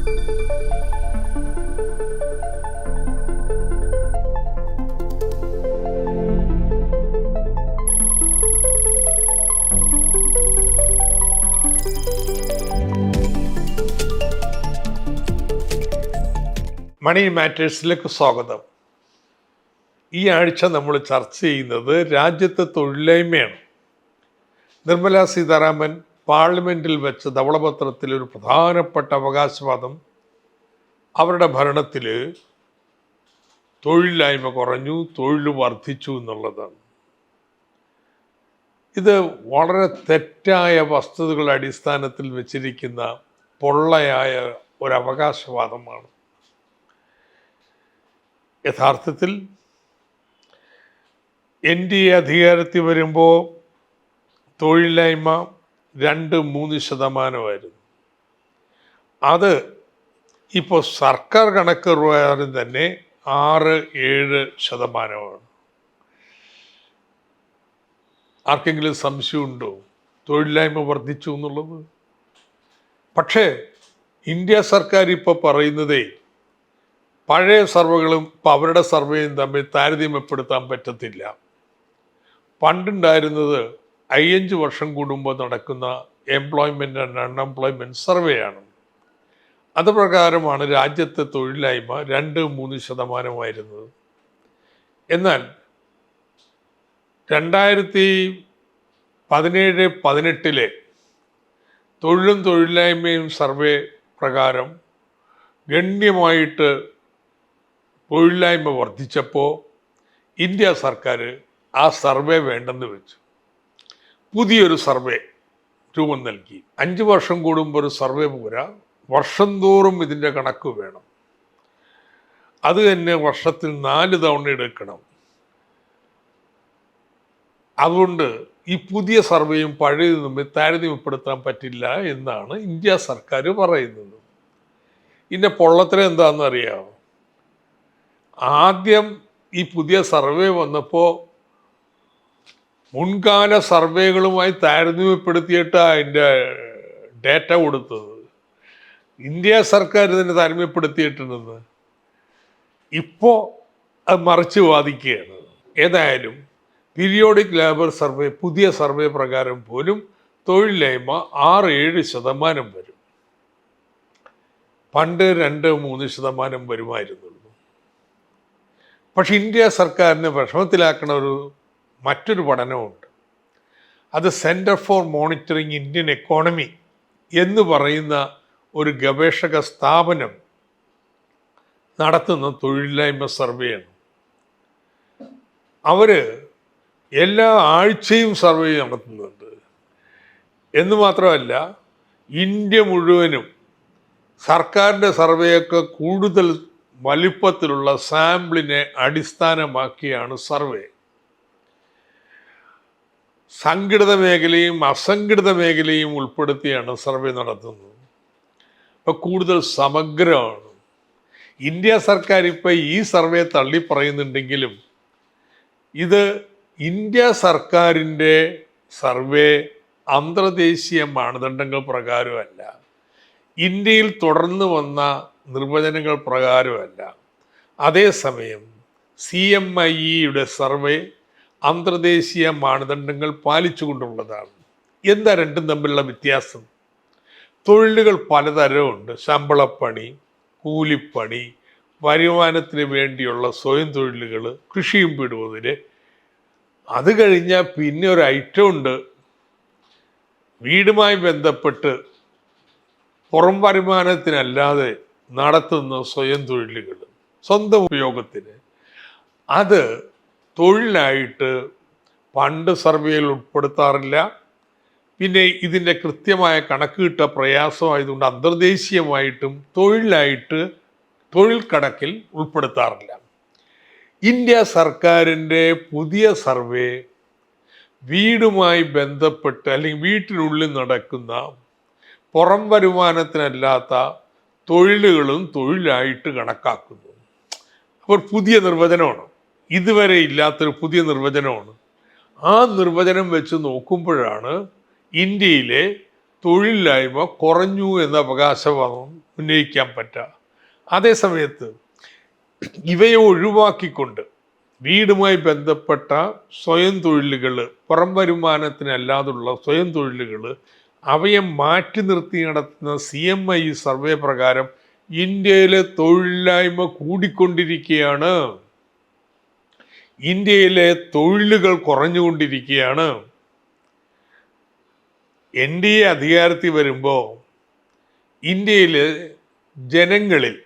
മണി മാറ്റേഴ്സിലേക്ക് സ്വാഗതം. ഈ ആഴ്ച നമ്മൾ ചർച്ച ചെയ്യുന്നത് രാജ്യത്തെ തൊഴിലില്ലായ്മയാണ് നിർമ്മല സീതാരാമൻ പാർലമെന്റിൽ വെച്ച ധവളപത്രത്തിൽ ഒരു പ്രധാനപ്പെട്ട അവകാശവാദം അവരുടെ ഭരണത്തിൽ തൊഴിലില്ലായ്മ കുറഞ്ഞു തൊഴിൽ വർദ്ധിച്ചു എന്നുള്ളതാണ്. ഇത് വളരെ തെറ്റായ വസ്തുതകളുടെ അടിസ്ഥാനത്തിൽ വെച്ചിരിക്കുന്ന പൊള്ളയായ ഒരു അവകാശവാദമാണ്. യഥാർത്ഥത്തിൽ എൻ ഡി എ അധികാരത്തിൽ വരുമ്പോൾ തൊഴിലില്ലായ്മ രണ്ട് മൂന്ന് ശതമാനമായിരുന്നു. അത് ഇപ്പോൾ സർക്കാർ കണക്ക് പ്രകാരം തന്നെ ആറ് ഏഴ് ശതമാനമാണ്. ആർക്കെങ്കിലും സംശയമുണ്ടോ? തൊഴിലില്ലായ്മ വർദ്ധിച്ചു എന്നുള്ളത്? പക്ഷേ ഇന്ത്യ സർക്കാർ ഇപ്പോൾ പറയുന്നതേ പഴയ സർവകളും ഇപ്പോൾ അവരുടെ സർവേയും തമ്മിൽ താരതമ്യപ്പെടുത്താൻ പറ്റത്തില്ല. പണ്ടുണ്ടായിരുന്നത് അയ്യഞ്ച് വർഷം കൂടുമ്പോൾ നടക്കുന്ന എംപ്ലോയ്മെന്റ് ആൻഡ് അൺഎംപ്ലോയ്മെന്റ് സർവേയാണ് അത് പ്രകാരമാണ് രാജ്യത്തെ തൊഴിലില്ലായ്മ രണ്ട് മൂന്ന് ശതമാനമായിരുന്നത്. എന്നാൽ രണ്ടായിരത്തി പതിനേഴ് പതിനെട്ടിലെ തൊഴിലും തൊഴിലില്ലായ്മയും സർവേ പ്രകാരം ഗണ്യമായിട്ട് തൊഴിലില്ലായ്മ വർദ്ധിച്ചപ്പോൾ ഇന്ത്യ സർക്കാർ ആ സർവേ വേണ്ടെന്ന് വെച്ചു. പുതിയൊരു സർവേ രൂപം നൽകി. അഞ്ച് വർഷം കൂടുമ്പോൾ ഒരു സർവേ പോരാ. വർഷം തോറും ഇതിന്റെ കണക്ക് വേണം. അത് തന്നെ വർഷത്തിൽ നാല് തവണ എടുക്കണം. അതുകൊണ്ട് ഈ പുതിയ സർവേയും പഴയത് തമ്മിൽ താരതമ്യപ്പെടുത്താൻ പറ്റില്ല എന്നാണ് ഇന്ത്യ സർക്കാർ പറയുന്നത്. ഇതിന്റെ പൊള്ളത്തിന് എന്താണെന്ന് അറിയാമോ ആദ്യം ഈ പുതിയ സർവേ വന്നപ്പോൾ മുൻകാല സർവേകളുമായി താരതമ്യപ്പെടുത്തിയിട്ട് അതിന്റെ ഡേറ്റ കൊടുത്തത്. ഇന്ത്യ സർക്കാർ ഇതിനെ താരതമ്യപ്പെടുത്തിയിട്ടുണ്ടെന്ന്. ഇപ്പോൾ അത് മറിച്ച് വാദിക്കുകയാണ്. ഏതായാലും പീരിയോഡിക് ലേബർ സർവേ പുതിയ സർവേ പ്രകാരം പോലും തൊഴിലില്ലായ്മ ആറ് ഏഴ് ശതമാനം വരും. പണ്ട് രണ്ട് മൂന്ന് ശതമാനം വരുമായിരുന്നുള്ളൂ. പക്ഷെ ഇന്ത്യ സർക്കാരിനെ വിഷമത്തിലാക്കുന്ന ഒരു മറ്റൊരു പഠനമുണ്ട് അത് Centre for Monitoring Indian Economy എന്ന് പറയുന്ന ഒരു ഗവേഷക സ്ഥാപനം നടത്തുന്ന തൊഴിലില്ലായ്മ സർവേയാണ്. അവർ എല്ലാ ആഴ്ചയും സർവേ നടത്തുന്നുണ്ട്. എന്ന് മാത്രമല്ല ഇന്ത്യ മുഴുവനും സർക്കാരിന്റെ സർവേയൊക്കെ കൂടുതൽ വലിപ്പത്തിലുള്ള സാമ്പിളിനെ അടിസ്ഥാനമാക്കിയാണ് സർവേ. സംഘടിത മേഖലയും അസംഘടിത മേഖലയും ഉൾപ്പെടുത്തിയാണ് സർവേ നടത്തുന്നത്. അപ്പോൾ കൂടുതൽ സമഗ്രമാണ്. ഇന്ത്യ സർക്കാർ ഇപ്പോൾ ഈ സർവേ തള്ളി പറയുന്നുണ്ടെങ്കിലും ഇത് ഇന്ത്യ സർക്കാരിന്റെ സർവേ അന്തർദേശീയ മാനദണ്ഡങ്ങൾ പ്രകാരമല്ല. ഇന്ത്യയിൽ തുടർന്ന് വന്ന നിർവചനങ്ങൾ പ്രകാരമല്ല. അതേസമയം സി എം ഐ ഇയുടെ സർവേ അന്തർദേശീയ മാനദണ്ഡങ്ങൾ പാലിച്ചുകൊണ്ടുള്ളതാണ്. എന്താ രണ്ടും തമ്മിലുള്ള വ്യത്യാസം? തൊഴിലുകൾ പലതരമുണ്ട്. ശമ്പളപ്പണി കൂലിപ്പണി വരുമാനത്തിന് വേണ്ടിയുള്ള സ്വയം തൊഴിലുകൾ കൃഷിയും പിടുവതിന് അത് കഴിഞ്ഞാൽ പിന്നെ ഒരു ഐറ്റം ഉണ്ട്. വീടുമായി ബന്ധപ്പെട്ട് പുറം വരുമാനത്തിനല്ലാതെ നടത്തുന്ന സ്വയം തൊഴിലുകൾ സ്വന്തം ഉപയോഗത്തിന്. അത് തൊഴിലായിട്ട് പണ്ട് സർവേയിൽ ഉൾപ്പെടുത്താറില്ല. പിന്നെ ഇതിന്റെ കൃത്യമായ കണക്ക് കിട്ടുക പ്രയാസമായതുകൊണ്ട് അന്തർദേശീയമായിട്ടും തൊഴിലായിട്ട് തൊഴിൽ കണക്കിൽ ഉൾപ്പെടുത്താറില്ല. ഇന്ത്യ സർക്കാരിന്റെ പുതിയ സർവേ വീടുമായി ബന്ധപ്പെട്ട് അല്ലെങ്കിൽ വീട്ടിനുള്ളിൽ നടക്കുന്ന പുറം വരുമാനത്തിനല്ലാത്ത തൊഴിലുകളും തൊഴിലായിട്ട് കണക്കാക്കുന്നു. അപ്പോൾ പുതിയ നിർവചനമാണ്? ഇതുവരെ ഇല്ലാത്തൊരു പുതിയ നിർവചനമാണ്. ആ നിർവചനം വെച്ച് നോക്കുമ്പോഴാണ് ഇന്ത്യയിലെ തൊഴിലില്ലായ്മ കുറഞ്ഞു എന്ന അവകാശവാദം ഉന്നയിക്കാൻ പറ്റുക. അതേസമയത്ത് ഇവയെ ഒഴിവാക്കിക്കൊണ്ട് വീടുമായി ബന്ധപ്പെട്ട സ്വയം തൊഴിലുകൾ പുറം വരുമാനത്തിനല്ലാതുള്ള സ്വയം തൊഴിലുകൾ അവയെ മാറ്റി നിർത്തി നടത്തുന്ന സി എം ഐ സർവേ പ്രകാരം ഇന്ത്യയിലെ തൊഴിലില്ലായ്മ കൂടിക്കൊണ്ടിരിക്കുകയാണ്. ഇന്ത്യയിലെ തൊഴിലുകൾ കുറഞ്ഞുകൊണ്ടിരിക്കുകയാണ്. എൻ ഡി എ അധികാരത്തിൽ വരുമ്പോൾ ഇന്ത്യയിലെ ജനങ്ങളിൽ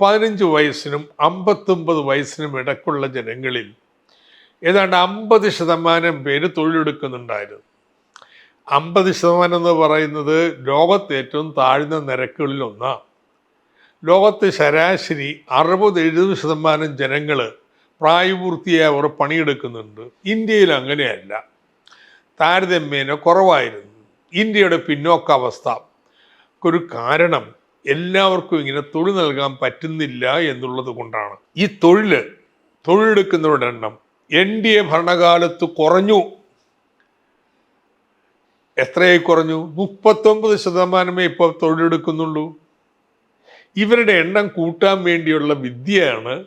പതിനഞ്ച് വയസ്സിനും അമ്പത്തൊമ്പത് വയസ്സിനും ഇടക്കുള്ള ജനങ്ങളിൽ ഏതാണ്ട് അമ്പത് ശതമാനം പേര് തൊഴിലെടുക്കുന്നുണ്ടായിരുന്നു. അമ്പത് ശതമാനം എന്ന് പറയുന്നത് ലോകത്ത് ഏറ്റവും താഴ്ന്ന നിരക്കുകളിലൊന്നാണ് ലോകത്ത് ശരാശരി അറുപത് എഴുപത് ശതമാനം ജനങ്ങൾ പ്രായപൂർത്തിയായവർ പണിയെടുക്കുന്നുണ്ട്. ഇന്ത്യയിൽ അങ്ങനെയല്ല. താരതമ്യേന കുറവായിരുന്നു. ഇന്ത്യയുടെ പിന്നോക്ക അവസ്ഥ. ഒരു കാരണം എല്ലാവർക്കും ഇങ്ങനെ തൊഴിൽ നൽകാൻ പറ്റുന്നില്ല എന്നുള്ളത് കൊണ്ടാണ്. ഈ തൊഴിൽ തൊഴിലെടുക്കുന്നവരുടെ എണ്ണം എൻ ഡി എ ഭരണകാലത്ത് കുറഞ്ഞു. എത്രയായി കുറഞ്ഞു? മുപ്പത്തൊമ്പത് ശതമാനമേ ഇപ്പോൾ തൊഴിലെടുക്കുന്നുള്ളൂ. ഇവരുടെ എണ്ണം കൂട്ടാൻ വേണ്ടിയുള്ള വിദ്യയാണ്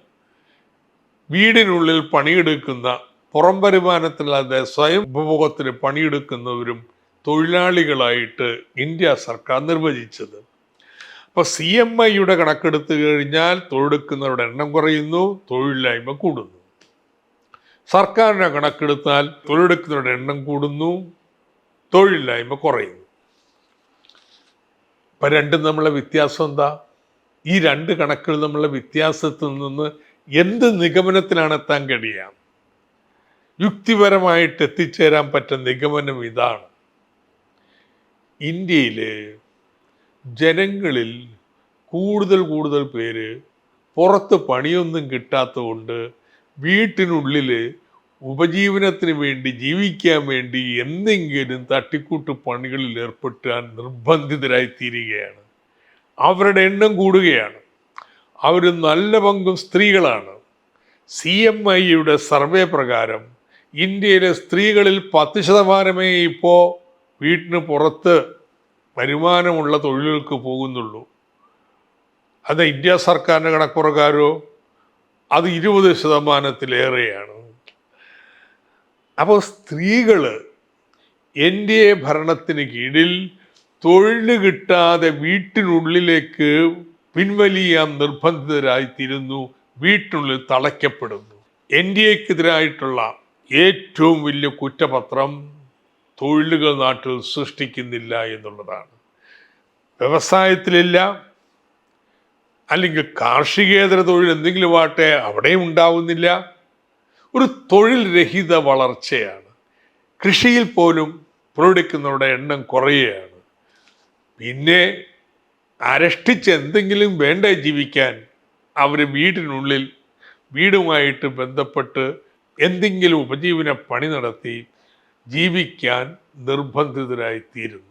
വീടിനുള്ളിൽ പണിയെടുക്കുന്ന പുറം വരുമാനത്തിലല്ലാതെ സ്വയം ഉപഭോഗത്തിന് പണിയെടുക്കുന്നവരും തൊഴിലാളികളായിട്ട് ഇന്ത്യ സർക്കാർ നിർവചിച്ചത്. അപ്പോൾ സി എം ഐയുടെ കണക്കെടുത്ത് കഴിഞ്ഞാൽ തൊഴിലെടുക്കുന്നവരുടെ എണ്ണം കുറയുന്നു തൊഴിലില്ലായ്മ കൂടുന്നു. സർക്കാരിനെ കണക്കെടുത്താൽ തൊഴിലെടുക്കുന്നവരുടെ എണ്ണം കൂടുന്നു തൊഴിലില്ലായ്മ കുറയുന്നു. ഇപ്പൊ രണ്ടും തമ്മിലുള്ള വ്യത്യാസം എന്താ? ഈ രണ്ട് കണക്കുകൾ തമ്മിലുള്ള വ്യത്യാസത്തിൽ നിന്ന് എന്ത് നിഗമനത്തിലാണ് എത്താൻ കഴിയുക യുക്തിപരമായിട്ട് എത്തിച്ചേരാൻ പറ്റുന്ന നിഗമനം ഇതാണ്. ഇന്ത്യയിൽ ജനങ്ങളിൽ കൂടുതൽ കൂടുതൽ പേര് പുറത്ത് പണിയൊന്നും കിട്ടാത്തതുകൊണ്ട് വീട്ടിനുള്ളിൽ ഉപജീവനത്തിന് വേണ്ടി ജീവിക്കാൻ വേണ്ടി എന്തെങ്കിലും തട്ടിക്കൂട്ട് പണികളിൽ ഏർപ്പെട്ടാൻ നിർബന്ധിതരായി തീരുകയാണ് അവരുടെ എണ്ണം കൂടുകയാണ്. അവർ നല്ല പങ്കും സ്ത്രീകളാണ്. സി എം ഐയുടെ സർവേ പ്രകാരം ഇന്ത്യയിലെ സ്ത്രീകളിൽ പത്ത് ശതമാനമേ ഇപ്പോൾ വീട്ടിന് പുറത്ത് വരുമാനമുള്ള തൊഴിലുകൾക്ക് പോകുന്നുള്ളൂ. അത് ഇന്ത്യ സർക്കാരിന്റെ കണക്കുപ്രകാരോ അത് ഇരുപത് ശതമാനത്തിലേറെയാണ്. അപ്പോൾ സ്ത്രീകൾ എൻ ഡി എ ഭരണത്തിന് കീഴിൽ തൊഴിൽ കിട്ടാതെ വീട്ടിനുള്ളിലേക്ക് പിൻവലിയാൻ നിർബന്ധിതരായിത്തീരുന്നു വീട്ടിനുള്ളിൽ തളയ്ക്കപ്പെടുന്നു. എൻ ഡി എക്കെതിരായിട്ടുള്ള ഏറ്റവും വലിയ കുറ്റപത്രം തൊഴിലുകൾ നാട്ടിൽ സൃഷ്ടിക്കുന്നില്ല എന്നുള്ളതാണ്. വ്യവസായത്തിലില്ല അല്ലെങ്കിൽ കാർഷികേതര തൊഴിൽ എന്തെങ്കിലും ആട്ടെ അവിടെയും ഉണ്ടാവുന്നില്ല. ഒരു തൊഴിൽ രഹിത വളർച്ചയാണ്. കൃഷിയിൽ പോലും പുറടിക്കുന്നവരുടെ എണ്ണം കുറയുകയാണ്. പിന്നെ അരഷ്ടിച്ച് എന്തെങ്കിലും വേണ്ട ജീവിക്കാൻ? അവർ വീടിനുള്ളിൽ വീടുമായിട്ട് ബന്ധപ്പെട്ട് എന്തെങ്കിലും ഉപജീവന പണി നടത്തി ജീവിക്കാൻ നിർബന്ധിതരായി തീരുന്നു